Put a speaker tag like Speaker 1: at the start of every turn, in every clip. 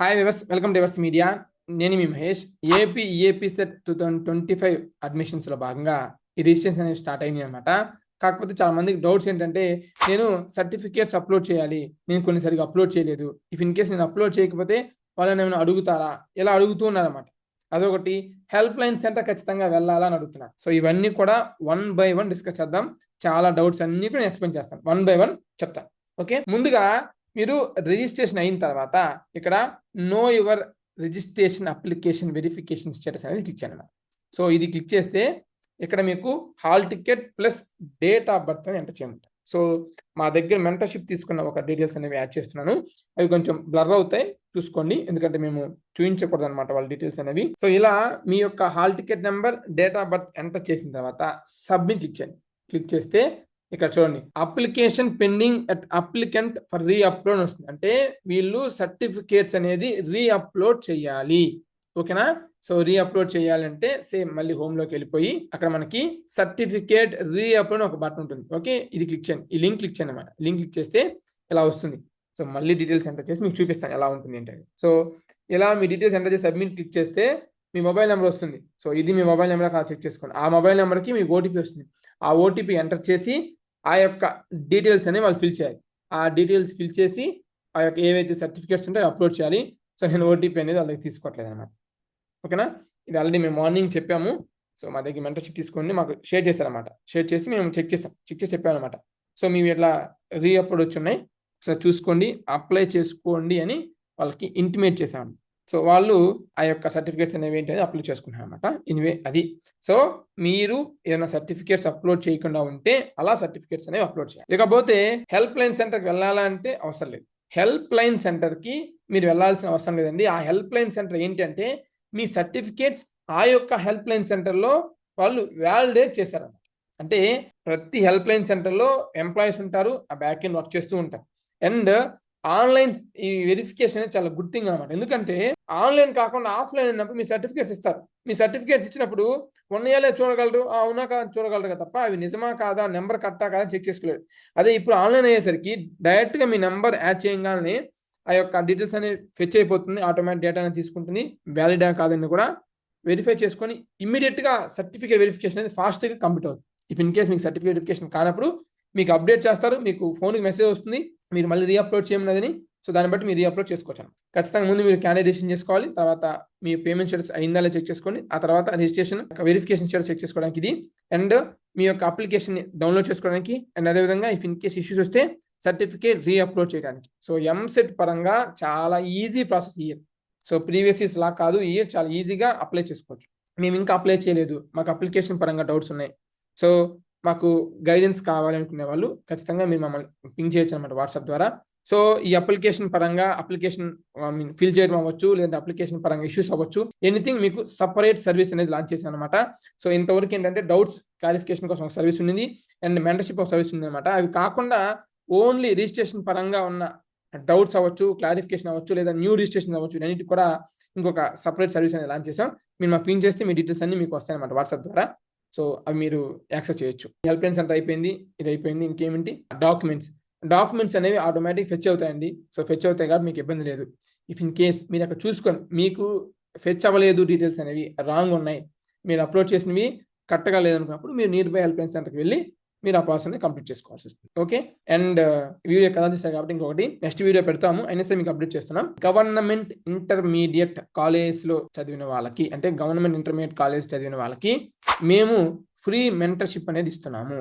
Speaker 1: Hi viewers welcome divorce media నేను మీ Mahesh. AP AP set two thousand twenty five అడ్మిషన్స్లో భాగంగా ఈ registration అనేది start అయింది అనమాట కాకపోతే చాలా మందికి డౌట్స్ ఏంటంటే నేను సర్టిఫికేట్స్ అప్లోడ్ చేయాలి. నేను కొన్ని సరిగ్గా అప్లోడ్ చేయలేదు. ఇఫ్ ఇన్ కేస్ నేను అప్లోడ్ చేయకపోతే వాళ్ళని ఏమైనా అడుగుతారా? ఇలా అడుగుతూ ఉన్నారన్నమాట. అదొకటి. హెల్ప్ లైన్ సెంటర్ ఖచ్చితంగా వెళ్ళాలా అని అడుగుతున్నారు సో ఇవన్నీ కూడా వన్ బై వన్ డిస్కస్ చేద్దాం. చాలా డౌట్స్ అన్ని కూడా నేను ఎక్స్ప్లెయిన్ చేస్తాను. వన్ బై వన్ చెప్తాను. ఓకే ముందుగా మీరు రిజిస్ట్రేషన్ అయిన తర్వాత ఇక్కడ know your registration application verification status అనేది క్లిక్ చేయండి. సో ఇది క్లిక్ చేస్తే ఇక్కడ మీకు hall ticket plus date of birth అని ఎంటర్ చేయమంటారు సో మా దగ్గర మెంటర్షిప్ తీసుకున్న ఒక డీటెయిల్స్ అనేవి యాడ్ చేస్తున్నాను. అవి కొంచెం బ్లర్ అవుతాయి. చూసుకోండి. ఎందుకంటే మేము చూపించకూడదు అనమాట వాళ్ళ డీటెయిల్స్ అనేవి. సో ఇలా మీ యొక్క hall ticket number date of birth enter చేసిన తర్వాత సబ్మిట్ క్లిక్ చేయండి. క్లిక్ చేస్తే ఇక్కడ చూడండి. Application pending at applicant for reupload వస్తుంది. అంటే వీళ్ళు సర్టిఫికేట్స్ అనేది రీ అప్లోడ్ చేయాలి. ఓకేనా? సో రీ అప్లోడ్ చేయాలంటే సేమ్ మళ్ళీ హోమ్లోకి వెళ్ళిపోయి అక్కడ మనకి సర్టిఫికేట్ రీ అప్లోడ్ ఒక బటన్ ఉంటుంది. ఓకే? ఇది క్లిక్ చేయండి. ఈ లింక్ క్లిక్ చేయండి అనమాట లింక్ క్లిక్ చేస్తే ఇలా వస్తుంది. సో మళ్ళీ డీటెయిల్స్ ఎంటర్ చేసి మీకు చూపిస్తాను ఎలా ఉంటుంది ఏంటంటే సో ఇలా మీ డీటెయిల్స్ ఎంటర్ చేసి సబ్మిట్ క్లిక్ చేస్తే మీ మొబైల్ నెంబర్ వస్తుంది. సో ఇది మీ మొబైల్ నెంబర్ చెక్ చేసుకోండి. ఆ మొబైల్ నెంబర్కి మీకు ఓటీపీ వస్తుంది. ఆ ఓటీపీ ఎంటర్ చేసి ఆ యొక్క డీటెయిల్స్ అనేవి వాళ్ళు ఫిల్ చేయాలి. ఆ డీటెయిల్స్ ఫిల్ చేసి ఆ యొక్క ఏవైతే సర్టిఫికేట్స్ ఉంటాయో అప్లోడ్ చేయాలి. సో నేను ఓటీపీ అనేది వాళ్ళకి తీసుకోవట్లేదు అనమాట ఓకేనా ఇది ఆల్రెడీ మేము మార్నింగ్ చెప్పాము. సో మా దగ్గర మెంటర్షిప్ తీసుకోండి మాకు షేర్ చేశారనమాట షేర్ చేసి మేము చెక్ చేసాం. చెక్ చేసి చెప్పాము అనమాట సో మేము ఇట్లా రీ అప్లోడ్ వచ్చి ఉన్నాయి. సో చూసుకోండి అప్లై చేసుకోండి అని వాళ్ళకి ఇంటిమేట్ చేసాము సో వాళ్ళు ఆ యొక్క సర్టిఫికేట్స్ అనేవి ఏంటి అప్లోడ్ చేసుకున్నారు అనమాట ఇనివే అది. సో మీరు ఏదైనా సర్టిఫికేట్స్ అప్లోడ్ చేయకుండా ఉంటే అలా సర్టిఫికేట్స్ అనేవి అప్లోడ్ చేయాలి. ఇకపోతే హెల్ప్ లైన్ సెంటర్కి వెళ్ళాలంటే అవసరం లేదు. హెల్ప్ లైన్ సెంటర్కి మీరు వెళ్ళాల్సిన అవసరం లేదండి. ఆ హెల్ప్ లైన్ సెంటర్ ఏంటంటే మీ సర్టిఫికేట్స్ ఆ యొక్క హెల్ప్ లైన్ సెంటర్లో వాళ్ళు వ్యాలిడేట్ చేశారన్నమాట. అంటే ప్రతి హెల్ప్ లైన్ సెంటర్లో ఎంప్లాయీస్ ఉంటారు ఆ బ్యాక్ ఎండ్ వర్క్ చేస్తూ ఉంటారు. అండ్ ఆన్లైన్ ఈ వెరిఫికేషన్ అనేది చాలా గుడ్ థింగ్ అనమాట ఎందుకంటే ఆన్లైన్ కాకుండా ఆఫ్లైన్ అయినప్పుడు మీ సర్టిఫికేట్స్ ఇస్తారు. మీ సర్టిఫికేట్స్ ఇచ్చినప్పుడు ఉన్నాయాలే చూడగలరు అవునా కాదు చూడగలరు కదా తప్ప అవి నిజమా కాదా నెంబర్ కట్టా కాదా చెక్ చేసుకోలేరు. అదే ఇప్పుడు ఆన్లైన్ అయ్యేసరికి డైరెక్ట్గా మీ నెంబర్ యాడ్ చేయగానే ఆ యొక్క డీటెయిల్స్ అనేది ఫెచ్ అయిపోతుంది ఆటోమేటిక్ డేటా అనేది తీసుకుంటుంది వ్యాలిడా కాదని కూడా వెరిఫై చేసుకొని ఇమ్మీడియట్గా సర్టిఫికేట్ వెరిఫికేషన్ అనేది ఫాస్ట్గా కంప్లీట్ అవుతుంది. ఇఫ్ ఇన్ కేస్ మీకు సర్టిఫికేట్ వెరిఫికేషన్ కానప్పుడు మీకు అప్డేట్ చేస్తారు మీకు ఫోన్కి మెసేజ్ వస్తుంది మీరు మళ్ళీ రీఅప్లోడ్ చేయమన్నదని సో దాన్ని బట్టి మీరు రీఅప్లోడ్ చేసుకోవచ్చు ఖచ్చితంగా ముందు మీరు క్యాండిడేషన్ చేసుకోవాలి తర్వాత మీ పేమెంట్ స్టేటస్ అయిందా చెక్ చేసుకోండి ఆ తర్వాత రిజిస్ట్రేషన్ వెరిఫికేషన్ స్టేటస్ చెక్ చేసుకోవడానికి ఇది. అండ్ మీ యొక్క అప్లికేషన్ డౌన్లోడ్ చేసుకోవడానికి అండ్ అదేవిధంగా ఇఫ్ ఇన్ కేస్ ఇష్యూస్ వస్తే సర్టిఫికేట్ రీఅప్లోడ్ చేయడానికి. సో ఎంసెట్ పరంగా చాలా easy process year so previous years లా కాదు ఇయర్ చాలా ఈజీగా అప్లై చేసుకోవచ్చు. మేము ఇంకా అప్లై చేయలేదు. మాకు అప్లికేషన్ పరంగా డౌట్స్ ఉన్నాయి. సో మాకు గైడెన్స్ కావాలనుకునే వాళ్ళు ఖచ్చితంగా మీరు మమ్మల్ని పింగ్ చేయొచ్చు అనమాట వాట్సాప్ ద్వారా. సో ఈ అప్లికేషన్ పరంగా అప్లికేషన్ ఫిల్ చేయడం అవ్వచ్చు లేదా అప్లికేషన్ పరంగా ఇష్యూస్ అవ్వచ్చు. ఎనీథింగ్ మీకు సపరేట్ సర్వీస్ అనేది లాంచ్ చేశాను అనమాట సో ఇంతవరకు ఏంటంటే డౌట్స్ క్లారిఫికేషన్ కోసం ఒక సర్వీస్ ఉంది అండ్ మెంటర్షిప్ ఒక సర్వీస్ ఉంది అనమాట అవి కాకుండా ఓన్లీ రిజిస్ట్రేషన్ పరంగా ఉన్న డౌట్స్ అవ్వచ్చు క్లారిఫికేషన్ అవ్వచ్చు లేదా న్యూ రిజిస్ట్రేషన్ అవ్వచ్చు అన్నిటి కూడా ఇంకొక సపరేట్ సర్వీస్ అనేది లాంచ్ చేసాం మీరు మాకు పిన్ చేస్తే మీ డీటెయిల్స్ అన్ని మీకు వస్తాయన్నమాట వాట్సాప్ ద్వారా. సో అవి మీరు యాక్సెస్ చేయొచ్చు. హెల్ప్ లైన్ సెంటర్ అయిపోయింది ఇది అయిపోయింది ఇంకేమిటి డాక్యుమెంట్స్. డాక్యుమెంట్స్ అనేవి ఆటోమేటిక్ ఫెచ్ అవుతాయండి. సో ఫెచ్ అవుతాయి కాబట్టి మీకు ఇబ్బంది లేదు. ఇఫ్ ఇన్ కేస్ మీరు అక్కడ చూసుకొని మీకు ఫెచ్ అవ్వలేదు డీటెయిల్స్ అనేవి రాంగ్ ఉన్నాయి మీరు అప్లోడ్ చేసినవి కరెక్ట్గా లేదనుకున్నప్పుడు మీరు నియర్ బై హెల్ప్ లైన్ సెంటర్కి వెళ్ళి మీరు ఆ ప్రాసెస్ కంప్లీట్ చేసుకోవాల్సి వస్తుంది. ఓకే అండ్ uh, వీడియో కదా చేశారు కాబట్టి ఇంకొకటి నెక్స్ట్ వీడియో పెడతాము. అయినా సరే మీకు అప్డేట్ చేస్తున్నాం. గవర్నమెంట్ ఇంటర్మీడియట్ కాలేజ్లో చదివిన వాళ్ళకి అంటే గవర్నమెంట్ ఇంటర్మీడియట్ కాలేజ్ చదివిన వాళ్ళకి మేము ఫ్రీ మెంటర్షిప్ అనేది ఇస్తున్నాము.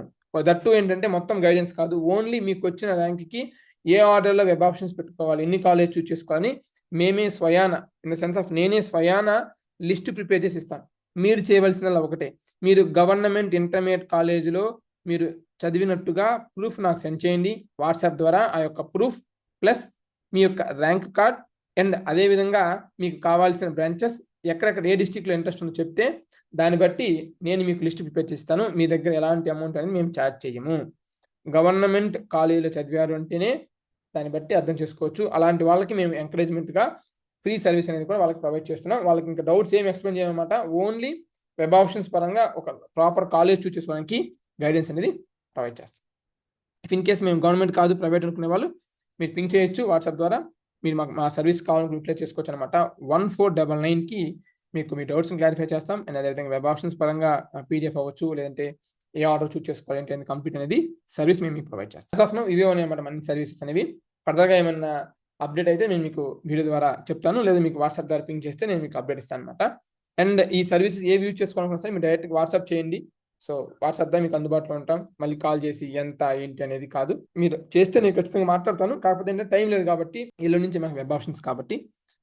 Speaker 1: దట్టు ఏంటంటే మొత్తం గైడెన్స్ కాదు. ఓన్లీ మీకు వచ్చిన ర్యాంక్కి ఏ ఆర్డర్లో వెబ్ ఆప్షన్స్ పెట్టుకోవాలి ఎన్ని కాలేజ్ చూస్ చేసుకోవాలని మేమే స్వయాన ఇన్ ద సెన్స్ ఆఫ్ నేనే స్వయాన లిస్ట్ ప్రిపేర్ చేసి ఇస్తాను. మీరు చేయవలసిన ఒకటే. మీరు గవర్నమెంట్ ఇంటర్మీడియట్ కాలేజీలో మీరు చదివినట్టుగా ప్రూఫ్ నాకు సెండ్ చేయండి. వాట్సాప్ ద్వారా ఆ యొక్క ప్రూఫ్ ప్లస్ మీ యొక్క ర్యాంక్ కార్డ్ అండ్ అదేవిధంగా మీకు కావాల్సిన బ్రాంచెస్ ఎక్కడెక్కడ ఏ డిస్టిక్లో ఇంట్రెస్ట్ ఉందో చెప్తే దాన్ని బట్టి నేను మీకు లిస్ట్ ప్రిపేర్ చేస్తాను. మీ దగ్గర ఎలాంటి అమౌంట్ అనేది మేము ఛార్జ్ చేయము. గవర్నమెంట్ కాలేజీలో చదివారు అంటేనే దాన్ని బట్టి అర్థం చేసుకోవచ్చు. అలాంటి వాళ్ళకి మేము ఎంకరేజ్మెంట్గా ఫ్రీ సర్వీస్ అనేది కూడా వాళ్ళకి ప్రొవైడ్ చేస్తున్నాం. వాళ్ళకి ఇంకా డౌట్స్ ఏమి ఎక్స్ప్లెయిన్ చేయమన్నమాట ఓన్లీ వెబ్ ఆప్షన్స్ పరంగా ఒక ప్రాపర్ కాలేజ్ చూసేసుకోవడానికి గైడెన్స్ అనేది ప్రొవైడ్ చేస్తాం. ఇఫ్ ఇన్ కేస్ మేము గవర్నమెంట్ కాదు ప్రైవేట్ అనుకునే వాళ్ళు మీరు పింక్ చేయొచ్చు వాట్సాప్ ద్వారా. మీరు మాకు మా సర్వీస్ కావాలని యూటిలైజ్ చేసుకోవచ్చు అనమాట వన్ ఫోర్ డబల్ నైన్కి మీకు మీ డౌట్స్ని క్లారిఫై చేస్తాం. అండ్ అదేవిధంగా వెబ్ ఆప్షన్స్ పరంగా పీడిఎఫ్ అవ్వచ్చు లేదంటే ఏ ఆర్డర్ చూస్ చేసుకోవాలి ఏంటి కంప్లీట్ అనేది సర్వీస్ మేము మీకు ప్రొవైడ్ చేస్తాం. ఆఫ్ నో ఇవే ఉన్నాయన్నమాట మన సర్వీసెస్ అనేవి. ఫర్దర్గా ఏమన్నా అప్డేట్ అయితే నేను మీకు వీడియో ద్వారా చెప్తాను. లేదా మీకు వాట్సాప్ ద్వారా పింక్ చేస్తే నేను మీకు అప్డేట్ ఇస్తాను అనమాట అండ్ ఈ సర్వీసెస్ ఏ యూజ్ చేసుకోవాలనుకున్నా సరే మీరు డైరెక్ట్గా వాట్సాప్ చేయండి. సో వాట్సాప్ ద్వారా మీకు అందుబాటులో ఉంటాం. మళ్ళీ కాల్ చేసి ఎంత ఏంటి అనేది కాదు. మీరు చేస్తే నేను ఖచ్చితంగా మాట్లాడతాను. కాకపోతే ఏంటంటే టైం లేదు కాబట్టి ఇల్లు నుంచి మనకు వెబ్ ఆప్షన్స్ కాబట్టి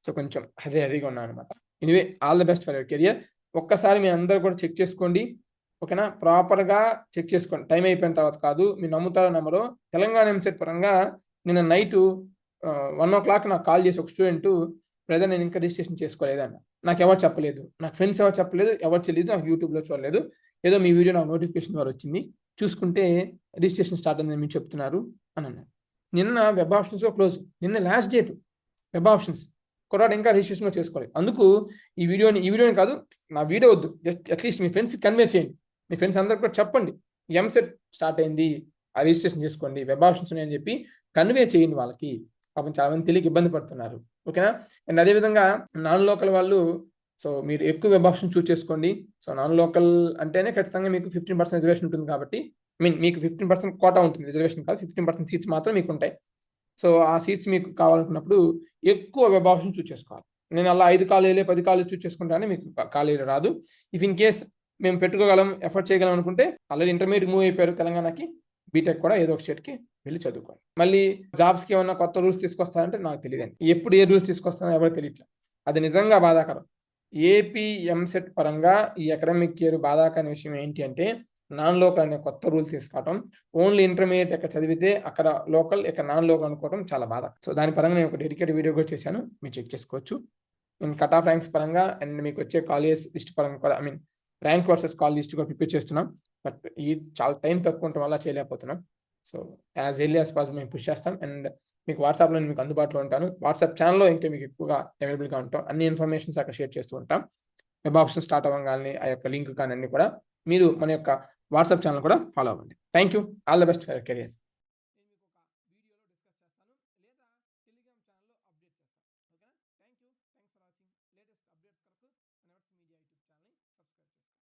Speaker 1: సో కొంచెం అదే అదిగా ఉన్నాను అనమాట anyway all the best for your career ఒక్కసారి మీ అందరూ కూడా చెక్ చేసుకోండి. ఓకేనా? ప్రాపర్గా చెక్ చేసుకోండి. టైం అయిపోయిన తర్వాత కాదు. మీరు నమ్ముతారో నమ్మరో తెలంగాణ ఎంసెట్ పరంగా నిన్న నైట్ వన్ ఓ క్లాక్ నాకు కాల్ చేసి ఒక స్టూడెంట్ బ్రదర్ నేను ఇంకా రిజిస్ట్రేషన్ చేసుకోలేదన్న. నాకు ఎవరు చెప్పలేదు. నాకు ఫ్రెండ్స్ ఎవరు చెప్పలేదు. ఎవరు తెలియదు నాకు యూట్యూబ్లో చూడలేదు. ఏదో మీ వీడియో నాకు నోటిఫికేషన్ ద్వారా వచ్చింది. చూసుకుంటే రిజిస్ట్రేషన్ స్టార్ట్ అయిందని మీరు చెప్తున్నారు అని అన్నాను నిన్న వెబ్ ఆప్షన్స్లో క్లోజ్. నిన్న లాస్ట్ డేట్ వెబ్ ఆప్షన్స్. కుర్రాడు ఇంకా రిజిస్ట్రేషన్లో చేసుకోవాలి అందుకు ఈ వీడియోని ఈ వీడియోని కాదు నా వీడియో వద్దు. జస్ట్ అట్లీస్ట్ మీ ఫ్రెండ్స్ కన్వే చేయండి. మీ ఫ్రెండ్స్ అందరికి కూడా చెప్పండి. ఎంసెట్ స్టార్ట్ అయింది. ఆ రిజిస్ట్రేషన్ చేసుకోండి. వెబ్ ఆప్షన్స్ ఉన్నాయని చెప్పి కన్వే చేయండి వాళ్ళకి. పాపం చాలా మంది తెలియక ఇబ్బంది పడుతున్నారు. ఓకేనా? అండ్ అదేవిధంగా నాన్ లోకల్ వాళ్ళు సో మీరు ఎక్కువ వెబ్ ఆప్షన్ చూస్ చేసుకోండి. సో నాన్ లోకల్ అంటేనే ఖచ్చితంగా మీకు ఫిఫ్టీన్ పర్సెంట్ రిజర్వేషన్ ఉంటుంది కాబట్టి ఐ మీన్ మీకు ఫిఫ్టీన్ పర్సెంట్ కోటా ఉంటుంది. రిజర్వేషన్ కాదు ఫిఫ్టీన్ పర్సెంట్ సీట్స్ మాత్రం మీకు ఉంటాయి. సో ఆ సీట్స్ మీకు కావాలనుకున్నప్పుడు ఎక్కువ వెబ్ ఆప్షన్ చూస్ చేసుకోవాలి. నేను అలా ఐదు కాలేజీలే పది కాలేజీ చూస్ చేసుకుంటానే మీకు కాలేజీలు రాదు. ఇఫ్ ఇన్ కేస్ మేము పెట్టుకోగలం ఎఫర్ట్ చేయగలం అనుకుంటే ఆల్రెడీ ఇంటర్మీడియట్ మూవ్ అయిపోయారు తెలంగాణకి బీటెక్ కూడా ఏదో ఒక స్టేట్కి వెళ్ళి చదువుకోండి. మళ్ళీ జాబ్స్కి ఏమన్నా కొత్త రూల్స్ తీసుకొస్తారంటే నాకు తెలియదండి. ఎప్పుడు ఏ రూల్స్ తీసుకొస్తారో ఎవరు తెలియట్లేదు. అది నిజంగా బాధాకరం. ఏపీ ఎంసెట్ పరంగా ఈ అకాడమిక్ ఇయర్ బాధాకరమైన విషయం ఏంటి అంటే నాన్ లోకల్ అనే కొత్త రూల్స్ తీసుకోవటం ఓన్లీ ఇంటర్మీడియట్ ఎక్కడ చదివితే అక్కడ లోకల్ ఇక్కడ నాన్ లోకల్ అనుకోవడం చాలా బాధ సో దాని పరంగా నేను ఒక డెడికేట్ వీడియో కూడా చేశాను మీరు చెక్ చేసుకోవచ్చు. నేను కట్ ఆఫ్ ర్యాంక్స్ పరంగా అండ్ మీకు వచ్చే కాలేజ్ లిస్ట్ పరంగా కూడా I mean rank versus call list కూడా ప్రిపేర్ చేస్తున్నాం. బట్ ఈ చాలా టైం తక్కువ ఉండటం వల్ల చేయలేకపోతున్నాం. So as early as possible మేము పుష్ చేస్తాం. అండ్ మీకు వాట్సాప్లో మీకు అందుబాటులో ఉంటాను. వాట్సాప్ ఛానల్లో ఇంకా మీకు ఎక్కువగా అవైలబుల్గా ఉంటాం. అన్ని ఇన్ఫర్మేషన్స్ అక్కడ షేర్ చేస్తూ ఉంటాం. వెబ్ ఆప్షన్ స్టార్ట్ అవ్వగానే ఆ యొక్క లింక్ కానీ అన్ని కూడా మీరు మన యొక్క వాట్సాప్ ఛానల్ కూడా ఫాలో అవ్వండి. Thank you all the best for career